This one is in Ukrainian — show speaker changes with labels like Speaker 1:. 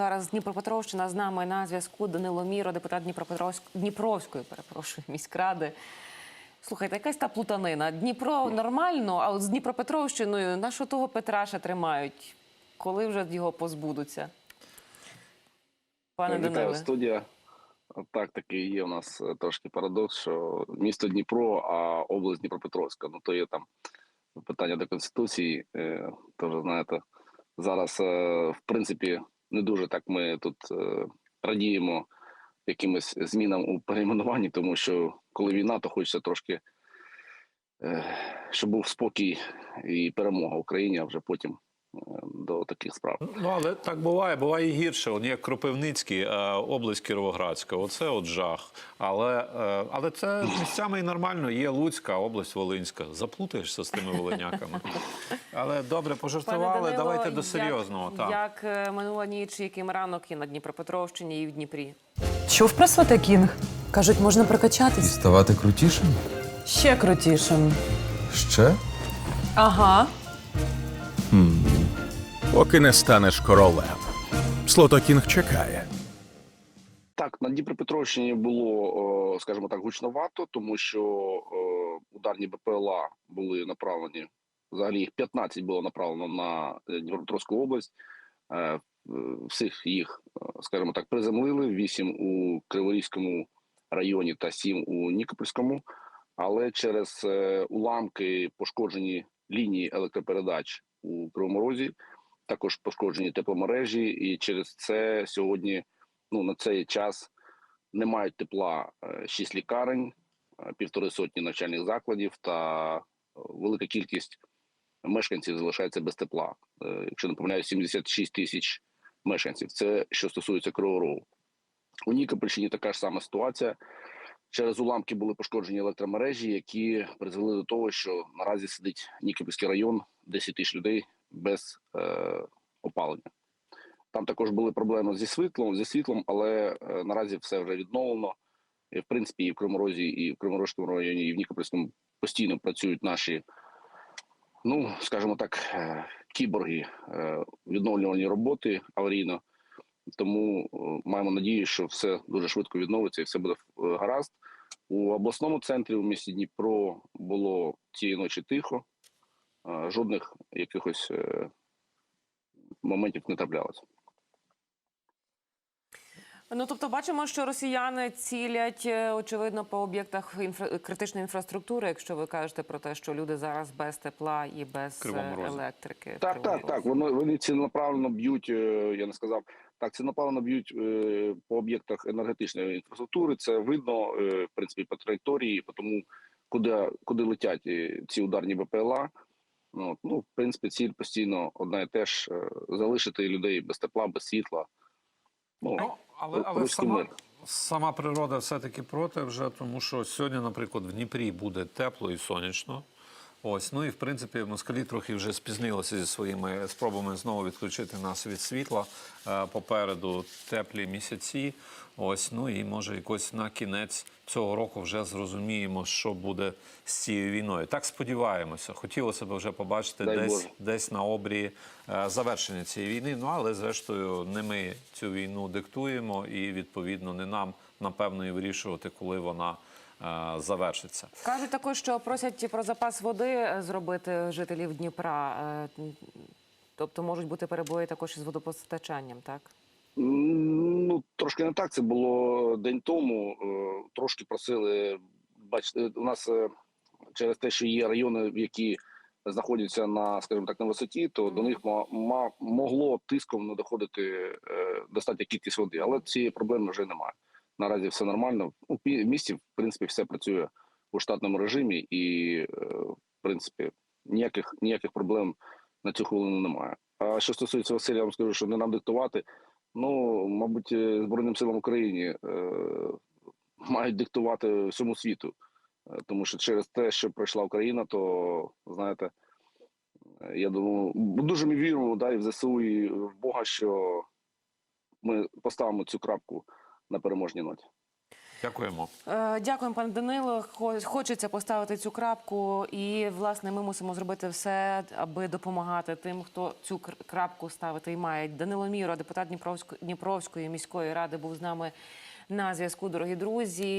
Speaker 1: зараз Дніпропетровщина з нами на зв'язку. Данило Міро, депутат. Дніпровської, перепрошую, міськради. Слухайте, якась та плутанина. Дніпро нормально, а от з Дніпропетровщиною на що того Петраша тримають? Коли вже його позбудуться? Пане Даниле.
Speaker 2: студія. Так, таки є у нас е, трошки парадокс, що місто Дніпро, а область Дніпропетровська. Ну то є там питання до конституції. Е, Тож знаєте, зараз е, в принципі не дуже так ми тут е, радіємо якимось змінам у перейменуванні, тому що коли війна, то хочеться трошки, е, щоб був спокій і перемога в Україні, а вже потім до таких справ.
Speaker 3: Ну, але так буває, буває і гірше. От як Кропивницький, е, область Кіровоградська, оце от жах. Але, е, але це місцями і нормально. Є Луцька, область Волинська. Заплутаєшся з тими волиняками. Але добре, пожартували.
Speaker 1: Данило,
Speaker 3: Давайте до
Speaker 1: як-
Speaker 3: серйозного. так.
Speaker 1: Як е, минула ніч, яким ранок і на Дніпропетровщині, і в Дніпрі?
Speaker 4: Чув про Кінг? Кажуть, можна прокачатись.
Speaker 5: Ставати крутішим?
Speaker 4: Ще крутішим.
Speaker 5: Ще?
Speaker 4: Ага.
Speaker 6: Поки не станеш королем. Слотокінг чекає.
Speaker 2: Так, на Дніпропетровщині було, скажімо так, гучновато, тому що ударні БПЛА були направлені. Взагалі їх 15 було направлено на е, Дніпропетровську область. Е, е, Всіх їх, скажімо так, приземлили. 8 у Криворізькому районі та 7 у Нікопольському. Але через уламки пошкоджені лінії електропередач у Кривому Розі, також пошкоджені тепломережі, і через це сьогодні ну на цей час не мають тепла е, шість лікарень, е, півтори сотні навчальних закладів та е, велика кількість мешканців залишається без тепла. Якщо не помиляюсь, 76 тисяч мешканців. Це що стосується Кривого Рогу. У Нікопольщині така ж сама ситуація. Через уламки були пошкоджені електромережі, які призвели до того, що наразі сидить Нікопольський район, 10 тисяч людей без е, опалення. Там також були проблеми зі світлом, зі світлом, але е, наразі все вже відновлено. І, в принципі, і в Криморозі, і в Криморозькому районі, і в Нікопольському постійно працюють наші, ну скажімо так, е, кіборги, е, відновлювальні роботи аварійно. Тому е, маємо надію, що все дуже швидко відновиться і все буде е, гаразд. У обласному центрі у місті Дніпро було цієї ночі тихо, жодних якихось е, моментів не траплялося.
Speaker 1: Ну тобто, бачимо, що росіяни цілять е, очевидно по об'єктах інфра... критичної інфраструктури, якщо ви кажете про те, що люди зараз без тепла і без е, електрики.
Speaker 2: Так, так, так. Вони вони ціленаправленно б'ють. Я не сказав так. Ціленаправленно б'ють е, по об'єктах енергетичної інфраструктури. Це видно е, в принципі по траєкторії, по тому куди куди летять ці ударні БПЛА. Ну, ну, в принципі, ціль постійно одна і те ж е, залишити людей без тепла, без світла. Ну,
Speaker 3: Ну, але, але сама,
Speaker 2: мир.
Speaker 3: сама природа все-таки проти вже, тому що сьогодні, наприклад, в Дніпрі буде тепло і сонячно. Ось, ну і в принципі, москалі трохи вже спізнилися зі своїми спробами знову відключити нас від світла. Е, Попереду теплі місяці. Ось, ну і може якось на кінець цього року вже зрозуміємо, що буде з цією війною. Так сподіваємося. Хотілося б вже побачити
Speaker 2: Дай
Speaker 3: десь
Speaker 2: Боже.
Speaker 3: десь на обрії е, завершення цієї війни. Ну але зрештою не ми цю війну диктуємо, і відповідно не нам напевно і вирішувати, коли вона е, завершиться.
Speaker 1: Кажуть також, що просять про запас води е, зробити жителів Дніпра. Е, Тобто можуть бути перебої також із водопостачанням, так?
Speaker 2: Ну, трошки не так. Це було день тому. Е, Трошки просили. Бачите, у нас е, через те, що є райони, які знаходяться на, скажімо так, на висоті, то до них ма, ма- могло тиском не доходити е, достатня кількість води. Але цієї проблеми вже немає. Наразі все нормально. У місті, в принципі, все працює у штатному режимі, і в принципі ніяких ніяких проблем на цю хвилину немає. А що стосується Василя, я вам скажу, що не нам диктувати. Ну, мабуть, е, Збройним силам України е, мають диктувати всьому світу, Е, тому що через те, що пройшла Україна, то знаєте, я думаю, дуже ми віримо да, і в ЗСУ, і в Бога, що ми поставимо цю крапку на переможній ноті.
Speaker 3: Дякуємо.
Speaker 1: Е, Дякуємо, пане Данило. Хо- Хочеться поставити цю крапку, і власне ми мусимо зробити все, аби допомагати тим, хто цю кр- крапку ставити і має. Данило Міро, депутат Дніпровської міської ради, був з нами на зв'язку. Дорогі друзі.